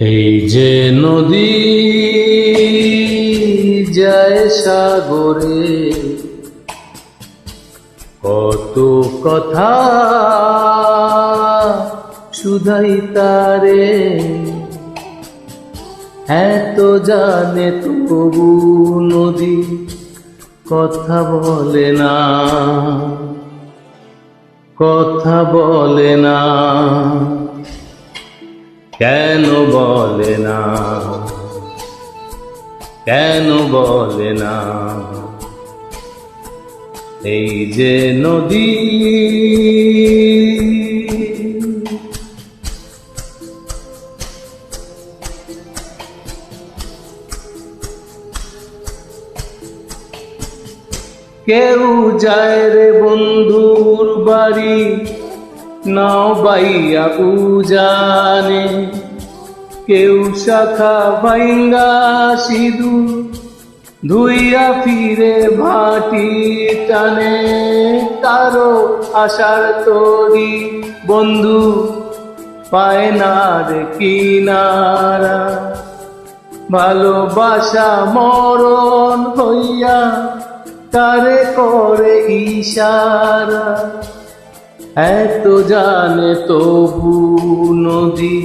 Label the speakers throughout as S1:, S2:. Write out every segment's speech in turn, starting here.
S1: এই যে নদী যায় সাগরে, কত কথা শুধাই তারে। এত জানে তবু নদী কথা বলে না, কথা বলে না। কেন বলে না? কেন বলে না? এই যে নদী কেউ যায় রে বন্ধুর বাড়ি নাও বাইয়া উজানে কেউ শাখা ভাইঙ্গা সিধু ধুইয়া ফিরে ভাটি টানে। কারও আশার তরি বন্ধু পায় না রে কিনারা। ভালোবাসা মরণ হইয়া তারে করে ইশারা। এত জানে তবু নদী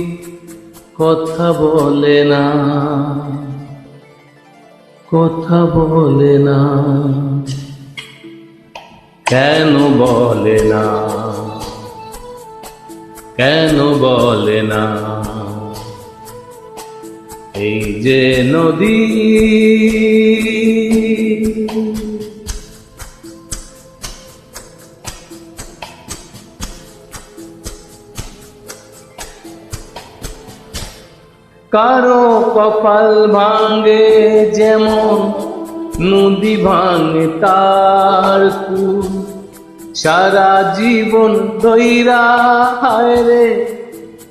S1: কথা বলে না, কথা বলে না, কেন বলে না, কেন বলে না? এই যে নদী কারও কপাল ভাঙে যেমন নদী ভাঙে তার কুল সারা জীবন দইরা হায় রে,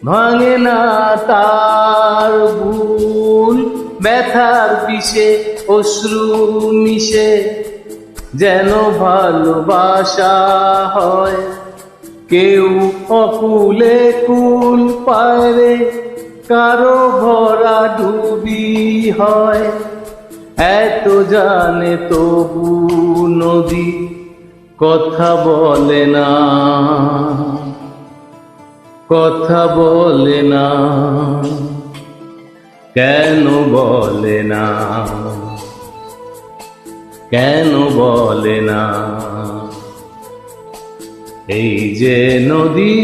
S1: ভাঙে না তার ভুল। ব্যথার বিষে অশ্রু মিশে যেন ভালোবাসা হয়। কেউ অকুলে কুল পায় রে কারও ভরা ডুবি হয়, এত জানে তবু নদী কথা বলে না। কথা বলে না। কেন বলে না? কেন বলে না? এই যে নদী